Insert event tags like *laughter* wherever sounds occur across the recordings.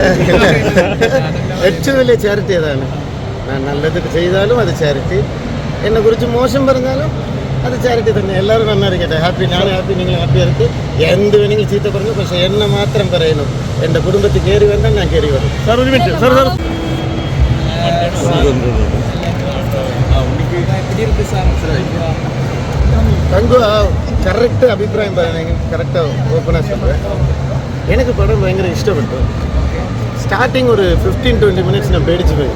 *laughs* ഏറ്റവും വലിയ ചാരിറ്റി അതാണ് ഞാൻ നല്ലത് ചെയ്താലും അത് ചാരിറ്റി എന്നെ കുറിച്ച് മോശം പറഞ്ഞാലും അത് ചാരിറ്റി തന്നെ. എല്ലാവരും നന്നായിരിക്കട്ടെ. ഹാപ്പി ഞാൻ ഹാപ്പി നിങ്ങൾ ഹാപ്പി ആയിട്ട് എന്ത് വേണമെങ്കിൽ ചീത്ത പറഞ്ഞു പക്ഷെ എന്നെ മാത്രം പറയുന്നു. എന്റെ കുടുംബത്തിൽ കയറി വേണ്ട ഞാൻ കയറി വരും. സാർ ഒരു മിനിറ്റ്. കറക്റ്റ് അഭിപ്രായം പറയണമെങ്കിൽ കറക്റ്റാവും ഓപ്പണാ എനിക്ക് പടം ഭയങ്കര ഇഷ്ടപ്പെട്ടു. ஸ்டார்டிங் ஒரு ஃபிஃப்டீன் டுவெண்ட்டி மினிட்ஸ் நான் போயிடுச்சு போய்.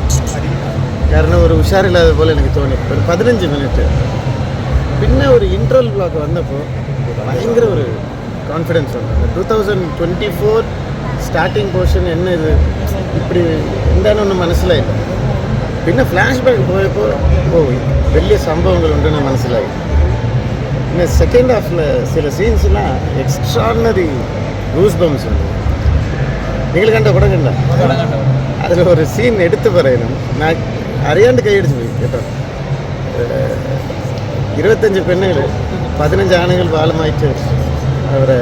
காரணம் ஒரு உஷார் இல்லாத போல் எனக்கு தோணி. ஒரு பதினஞ்சு மினிட்டு பின்ன ஒரு இன்ட்ரோல் பிளாக் வந்தப்போ பயங்கர ஒரு கான்ஃபிடென்ஸ் வந்து two thousand twenty four starting portion என்ன இது? இப்படி இருந்தாலும் ஒன்று மனசில் இல்லை. பின்ன ஃப்ளாஷ்பேக் போயப்போ ஓ வெளிய சம்பவங்கள் உண்டுன்னு மனசில். இன்னும் செகண்ட் ஹாஃபில் சில சீன்ஸ்லாம் எக்ஸ்ட்ரானரி ரூஸ் பம்ஸ் உண்டு നിങ്ങൾ കണ്ട പടം കണ്ട അതിൽ ഒരു സീൻ എടുത്തു പറയണം ഞാൻ അറിയാണ്ട് കൈയടിച്ച് പോയി കേട്ടോ ഏഹ്, ഇരുപത്തഞ്ച് പെണ്ണുകൾ പതിനഞ്ച് ആണുങ്ങൾ വാളുമായിട്ട് അവരെ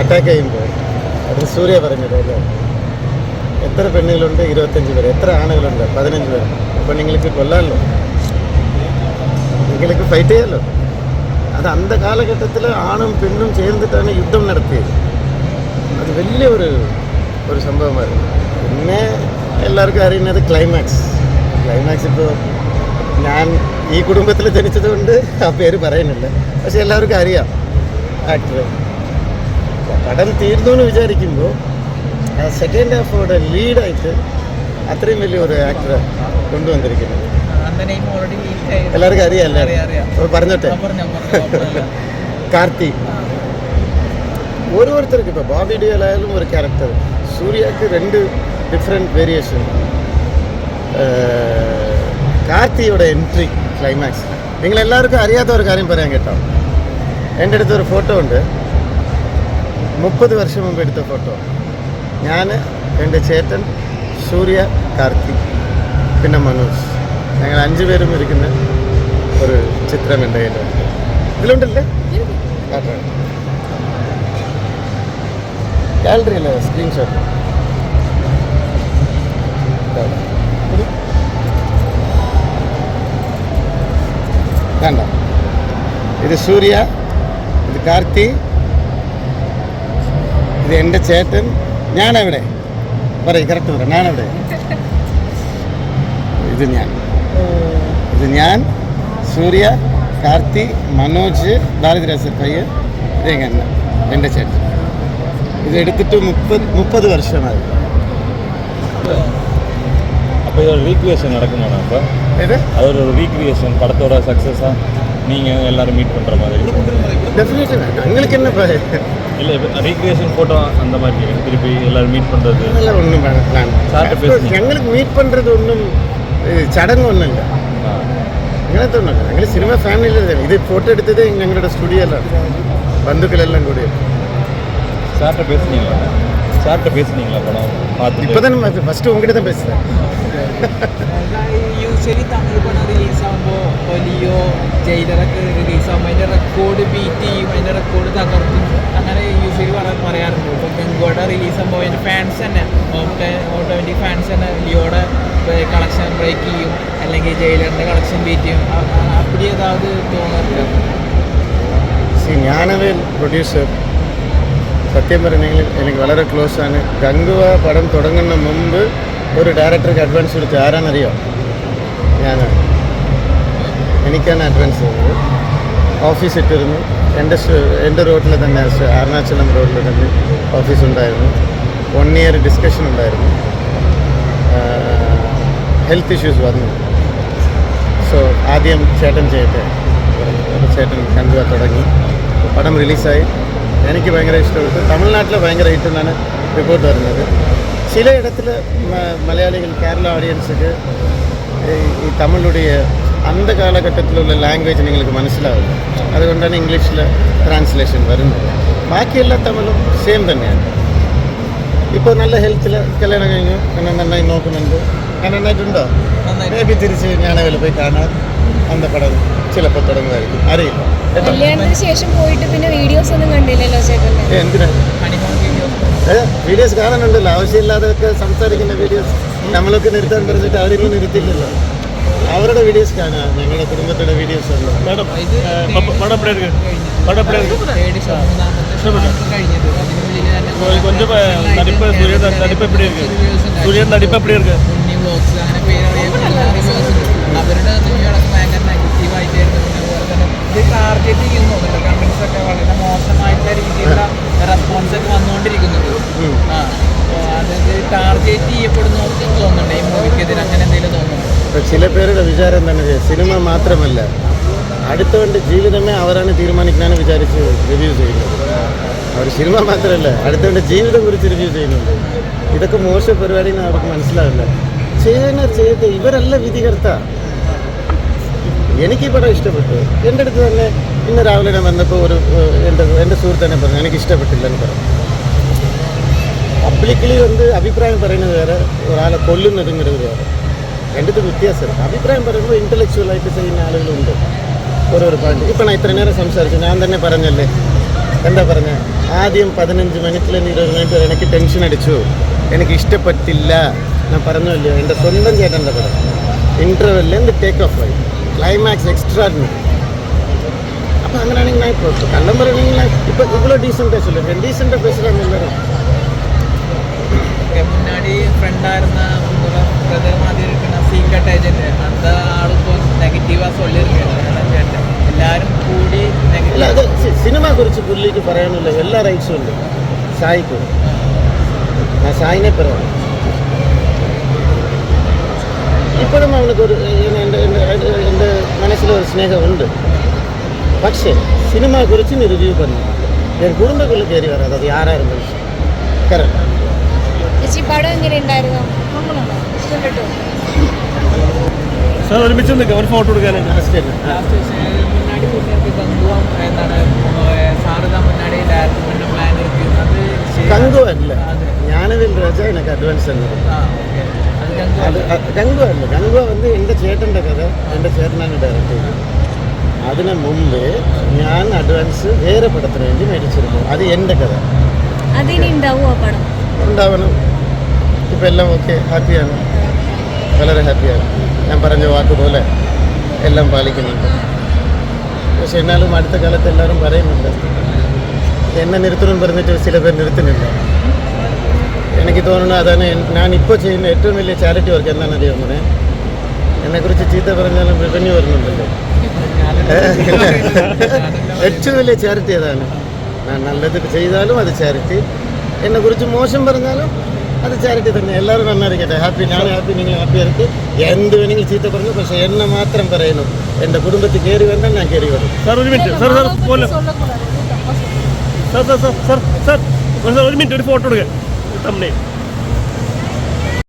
അറ്റാക്ക് ചെയ്യുമ്പോൾ അത് സൂര്യ പറഞ്ഞത് അല്ലേ എത്ര പെണ്ണുകളുണ്ട് ഇരുപത്തഞ്ച് പേര്. എത്ര ആണുകളുണ്ട് പതിനഞ്ച് പേര്. അപ്പോൾ നിങ്ങൾക്ക് കൊല്ലാമല്ലോ. നിങ്ങൾക്ക് ഫൈറ്റ് ചെയ്യാമല്ലോ. അത് അന്ത കാലഘട്ടത്തിൽ ആണും പെണ്ണും ചേർന്നിട്ടാണ് യുദ്ധം നടത്തിയത്. അത് വലിയ ഒരു ഒരു സംഭവമായിരുന്നു. പിന്നെ എല്ലാവർക്കും അറിയുന്നത് ക്ലൈമാക്സ് ക്ലൈമാക്സ് ഇപ്പോൾ ഞാൻ ഈ കുടുംബത്തിൽ ജനിച്ചതുകൊണ്ട് ആ പേര് പറയുന്നില്ല. പക്ഷെ എല്ലാവർക്കും അറിയാം ആക്ടർ കടം തീർന്നു എന്ന് വിചാരിക്കുമ്പോൾ ആ സെക്കൻഡ് ഹാഫോടെ ലീഡായിട്ട് അത്രയും വലിയ ഒരു ആക്ടറെ കൊണ്ടുവന്നിരിക്കുന്നത്. എല്ലാവർക്കും അറിയാമല്ലേ പറഞ്ഞോട്ടെ? കാർത്തി. ഓരോരുത്തർക്കും ഇപ്പോൾ ബോബി ഡിയലായാലും ഒരു ക്യാരക്ടർ സൂര്യക്ക് രണ്ട് ഡിഫറെന്റ് വേരിയേഷൻ കാർത്തിയുടെ എൻട്രി ക്ലൈമാക്സ് നിങ്ങൾ എല്ലാവർക്കും അറിയാത്ത ഒരു കാര്യം പറയാൻ കേട്ടോ. എന്റെ അടുത്ത് ഒരു ഫോട്ടോ ഉണ്ട്. മുപ്പത് വർഷം മുമ്പ് എടുത്ത ഫോട്ടോ ഞാൻ എന്റെ ചേട്ടൻ സൂര്യ കാർത്തി പിന്നെ മനോജ്. ഞങ്ങൾ അഞ്ചു പേരും ഇരിക്കുന്ന ഒരു ചിത്രം എന്റെ കയ്യിലുണ്ട്. ഇതിലുണ്ടല്ലേ? ഗാലറിയില്ല സ്ക്രീൻഷോട്ട് കണ്ടോ ഇത് സൂര്യ ഇത് കാർത്തി ഇത് എന്റെ ചേട്ടൻ. ഞാനെവിടെ? പറയും കറക്റ്റ് പറയാം ഞാനെവിടെ? ഇത് ഞാൻ. ഇത് ഞാൻ സൂര്യ കാർത്തി മനോജ് ഭാരതിരാജ് പയ്യൻ. എങ്ങനെ എന്റെ ചേട്ടൻ. ഇത് എടുത്തിട്ട് മുപ്പത് മുപ്പത് വർഷമായി அப்போ இதோட ரீக்ரியேஷன் நடக்குமாண்ணா அப்போ ഇത് அதோட ஒரு ரீக்ரியேஷன் படத்தோட சக்ஸஸாக நீங்கள் எல்லாரும் மீட் பண்ணுற மாதிரி ഡെഫിനറ്റ്ലി ഞങ്ങൾക്ക് என்ன ப- இல்லை ரீக்ரியேஷன் ஃபோட்டோ அந்த மாதிரி கேட்குறேன். திருப்பி எல்லாரும் மீட் பண்ணுறது அதெல்லாம் ஒன்றும் பிளான் சார்ட்ட பேசுனீங்க. ഞങ്ങൾക്ക് മീറ്റ് பண்ணுறது ഒന്നും ചടങ്ങ് ഒന്നുമില്ല അങ്ങനത്തെ ഒന്നുമില്ല ഞങ്ങൾ സിനിമ ഫാമിലിയിൽ ഇത് ഫോട്ടോ എടുത്തത് ഞങ്ങളുടെ സ്റ്റുഡിയോയിലാണ് ബന്ധുക്കളെല്ലാം കൂടി சார்கிட்ட பேசுனீங்களா சார்கிட்ட பேசுனீங்களா படம் பார்த்துட்டு இப்போ தான் ஃபஸ்ட்டு உங்ககிட்ட தான் பேசுகிறேன் യൂഷ്വലി തമിഴ് പടം റിലീസ് ആകുമ്പോൾ ലിയോ ജയിലറൊക്കെ റിലീസ് ആകുമ്പോൾ അതിൻ്റെ റെക്കോർഡ് ബീറ്റ് ചെയ്യും അതിൻ്റെ റെക്കോർഡ് തകർക്കും അങ്ങനെ യൂഷ്വലി പറയാൻ പറയാറുണ്ട് ഇപ്പോൾ ഗംഗോയുടെ റിലീസ് ആകുമ്പോൾ അതിൻ്റെ ഫാൻസ് തന്നെ ഓട്ടോമാറ്റിക് ഫാൻസ് തന്നെ ലിയോയുടെ കളക്ഷൻ ബ്രേക്ക് ചെയ്യും അല്ലെങ്കിൽ ജയിലറിൻ്റെ കളക്ഷൻ ബീറ്റ് ചെയ്യും അ- അ- അപ്പടി ഏതാവത് തോന്നാറില്ല സി ജ്ഞാനവേൽ പ്രൊഡ്യൂസർ സത്യം പറഞ്ഞെങ്കിൽ എനിക്ക് വളരെ ക്ലോസ് ആണ്. ഗംഗുവ പടം തുടങ്ങുന്ന മുമ്പ് ഒരു ഡയറക്ടർക്ക് അഡ്വാൻസ് കൊടുത്ത് ആരാണെന്നറിയോ? ഞാനാണ്. എനിക്കാണ് അഡ്വാൻസ് തന്നത്. ഓഫീസ് ഇട്ടിരുന്നു. എന്റെ എന്റെ റോഡിൽ തന്നെ അരുണാചലം റോഡിൽ തന്നെ ഓഫീസ് ഉണ്ടായിരുന്നു. വൺ ഇയർ ഡിസ്കഷൻ ഉണ്ടായിരുന്നു. ഹെൽത്ത് ഇഷ്യൂസ് വന്നു. സോ ആദ്യം ചേട്ടൻ ചെയ്യട്ടെ. ചേട്ടൻ കണ്ടുവാ തുടങ്ങി. പടം റിലീസായി എനിക്ക് ഭയങ്കര ഇഷ്ടപ്പെട്ടു. തമിഴ്നാട്ടിൽ ഭയങ്കര ഹിറ്റ് എന്നാണ് റിപ്പോർട്ട് വരുന്നത്. ചിലയിടത്തിൽ മലയാളികൾ കേരള ഓഡിയൻസുക്ക് ഈ തമിഴുடைய അന്ത കാലഘട്ടത്തിലുള്ള ലാംഗ്വേജ് നിങ്ങൾക്ക് മനസ്സിലാവും. അതുകൊണ്ടാണ് ഇംഗ്ലീഷിൽ ട്രാൻസ്ലേഷൻ വരുന്നത്. ബാക്കിയെല്ലാ തമിഴും സെയിം തന്നെയാണ്. ഇപ്പോൾ നല്ല ഹെൽത്തിൽ കല്യാണം കഴിഞ്ഞു. എന്നെ നന്നായി നോക്കുന്നുണ്ട്. ഞാൻ നന്നായിട്ടുണ്ടോ? മേ തിരിച്ച് ഞാനവരെ പോയി കാണാം. അന്ത പടം ചിലപ്പോൾ തുടങ്ങുമായിരിക്കും അറിയില്ല കേട്ടോ കല്യാണത്തിന് ശേഷം പോയിട്ട് പിന്നെ വീഡിയോസ് ഒന്നും കണ്ടില്ലല്ലോ ചേട്ടൻ്റെ ഏ, എന്തിനാ ഹണിമൂൺ വീഡിയോസ് വീഡിയോസ് കാണുന്നുണ്ടല്ലോ ആവശ്യമില്ലാതൊക്കെ സംസാരിക്കുന്ന വീഡിയോസ് നമ്മളൊക്കെ നിർത്താൻ പറഞ്ഞിട്ട് അവരൊന്നും നിർത്തില്ലല്ലോ അവരുടെ വീഡിയോസ് കാണുക ഞങ്ങളുടെ കുടുംബത്തിന്റെ വീഡിയോസ് ഉണ്ടോ மேடம் ഇത് படம் எப்படி இருக்கு படம் எப்படி இருக்கு തേർഡ് ഷോ മൂന്നാമത്തെ ഷോ കഴിഞ്ഞത് അതിനുള്ളിൽ തന്നെ கொஞ்சம் நடிப்பு சூரியன் நடிப்பு எப்படி இருக்கு சூரியன் நடிப்பு எப்படி இருக்கு ടാർഗറ്റ് ചെയ്യുന്നുണ്ട് കമ്പനീസൊക്കെ വളരെ മോശമായിട്ടുള്ള രീതിയിലുള്ള റെസ്പോൺസ് ഒക്കെ വന്നുകൊണ്ടിരിക്കുന്നുണ്ട്. അതായത് ടാർഗറ്റ് ചെയ്യപ്പെടുന്നവർക്ക് തോന്നുന്നുണ്ട്. ഈ മൂവിക്കെതിരെ അങ്ങനെ എന്തെങ്കിലും തോന്നുന്നുണ്ട്? ചില പേരുടെ വിചാരം തന്നെ സിനിമ മാത്രമല്ല. അടുത്തവന്റെ ജീവിതമേ അവരാണ് തീരുമാനിക്കാനാണ് വിചാരിച്ച് റിവ്യൂ ചെയ്യുന്നത്. അവർ സിനിമ മാത്രമല്ല അടുത്തവന്റെ ജീവിതം കുറിച്ച് റിവ്യൂ ചെയ്യുന്നുണ്ട്. ഇതൊക്കെ മോശ പരിപാടി എന്ന് അവർക്ക് മനസ്സിലാവില്ല. ചെയ്യുന്ന ചെയ്ത് ഇവരല്ല വിധികർത്ത. എനിക്ക് ഈ പടം ഇഷ്ടപ്പെട്ടു. എന്റെ അടുത്ത് തന്നെ ഇന്ന് രാവിലെ ഞാൻ വന്നപ്പോൾ ഒരു എന്റെ എന്റെ സുഹൃത്തന്നെ പറഞ്ഞു എനിക്ക് ഇഷ്ടപ്പെട്ടില്ല എന്ന് പറഞ്ഞു. പബ്ലിക്കലി വന്ന് അഭിപ്രായം പറയുന്നത് വേറെ ഒരാളെ കൊല്ലുന്നതുങ്ങനത് വേറെ. എന്റെ അടുത്ത് വ്യത്യാസം അഭിപ്രായം പറയുമ്പോൾ ഇന്റലക്ച്വലായിട്ട് ചെയ്യുന്ന ആളുകളുണ്ട്. ഓരോരോ പാട്ട് ഇപ്പം ഞാൻ ഇത്ര നേരം സംസാരിച്ചു. ഞാൻ തന്നെ പറഞ്ഞല്ലേ? എന്താ പറഞ്ഞ? ആദ്യം പതിനഞ്ച് മിനിറ്റിൽ ഇരുപത് മിനിറ്റ് എനിക്ക് ടെൻഷൻ അടിച്ചു. എനിക്ക് ഇഷ്ടപ്പെട്ടില്ല. ഞാൻ പറഞ്ഞല്ലോ എന്റെ സ്വന്തം ചേട്ടന്റെ പടം ഇന്റർവെല്ലിൽ എന്ത് ടേക്ക് ഓഫ് ആയി. ക്ലൈമാക്സ് എക്സ്ട്രാ അപ്പോൾ അങ്ങനെയാണെങ്കിൽ ഞാൻ ഇപ്പോൾ കള്ളം പറയുകയാണെങ്കിൽ ഇപ്പോൾ ഇവളോ ഡീസന്റ് വെച്ചല്ലോ ഞാൻ ഡീസന്റ് വെച്ചിട്ടാണ് എല്ലാവരും. മുന്നാടി ഫ്രണ്ടായിരുന്ന ബ്രദർ മാതിരി ഇരിക്കുന്ന സീക്രട്ട് ഏജന്റ് അന്ത ആളിപ്പോൾ നെഗറ്റീവാ സൊല്ലിയിരിക്കുന്നത് എല്ലാവരും കൂടി സിനിമ കുറിച്ച് പുള്ളിക്ക് പറയാനുള്ള എല്ലാ റൈറ്റ്സും ഉണ്ട്. സായിക്കും ഞാൻ സായിനെ പറയാം. ഇപ്പോഴും അവനക്ക് ഒരു എന്റെ എന്റെ മനസ്സിലൊരു സ്നേഹമുണ്ട്. പക്ഷേ സിനിമയെക്കുറിച്ച് നീ റിവ്യൂ പണി എൻ കുടുംബക്കുള്ള കയറി വരാം. അത് ആരായിരുന്നു മനുഷ്യൻ കറക്റ്റ് ചേച്ചി പടം എങ്ങനെ ഉണ്ടായിരുന്നു? ഇഷ്ടപ്പെട്ടു? സാർ ഒരുമിച്ച് നിൽക്കാം മുന്നാടി എന്താണ് സാറിതാ മുന്നാടി ഡയറക്ടർ പ്ലാൻ ഇരിക്കുന്നത് பிளான் இருக்கு அது ശരി- കങ്കു അല്ല அது ജ്ഞാനവിൽ രജ എനിക്ക് അഡ്വാൻസ് തന്നത് ആ ഓക്കെ അത് കങ്കു അത് ഗംഗു അല്ല ഗംഗു வந்து എൻ്റെ ചേട്ടൻ്റെ കഥ എൻ്റെ ചേട്ടനാണ് ഡയറക്റ്റ് ചെയ്തത് അതിന് മുമ്പ് ഞാൻ അഡ്വാൻസ് വേറെ പടത്തിന് വേണ്ടി മേടിച്ചിരുന്നു അത് എൻ്റെ കഥ അതിനി ഉണ്ടാവുമോ പടം ഉണ്ടാവണം ഇപ്പം എല്ലാം ഓക്കെ ഹാപ്പിയാണ് വളരെ ഹാപ്പിയാണ് ഞാൻ പറഞ്ഞ വാക്ക് പോലെ എല്ലാം പാലിക്കുന്നുണ്ട് പക്ഷെ എന്നാലും അടുത്ത കാലത്ത് എല്ലാവരും പറയുന്നുണ്ട് എന്നെ നിർത്തണം പറഞ്ഞിട്ട് ചില പേർ നിർത്തുന്നില്ല. എനിക്ക് തോന്നുന്നത് അതാണ് ഞാൻ ഇപ്പോൾ ചെയ്യുന്ന ഏറ്റവും വലിയ ചാരിറ്റി വർക്ക് എന്താണെന്ന് അറിയാമോ എന്നെക്കുറിച്ച് ചീത്ത പറഞ്ഞാലും റവന്യൂ വരുന്നുണ്ടല്ലോ. *laughs* ഏറ്റവും വലിയ ചാരിറ്റി അതാണ് ഞാൻ നല്ലത് ചെയ്താലും അത് ചാരിറ്റി എന്നെക്കുറിച്ച് മോശം പറഞ്ഞാലും അത് ചാരിറ്റി തന്നെ. എല്ലാവരും നന്നായിരിക്കട്ടെ. ഹാപ്പി ഞാൻ ഹാപ്പി നിങ്ങൾ ഹാപ്പി ആയിരിക്കും എന്ത് വേണമെങ്കിൽ ചീത്ത പറഞ്ഞു. പക്ഷേ എന്നെ മാത്രം പറയുന്നു. എന്റെ കുടുംബത്തിൽ കയറി വന്നാൽ ഞാൻ കയറി വരും. സാർ ഒരു മിനിറ്റ് സാർ സാർ പോലെ. Sir sir sir sir sir ഒരു മിനിറ്റ് ഒരു ഫോട്ടോ എടുക്കാം. തമ്മേ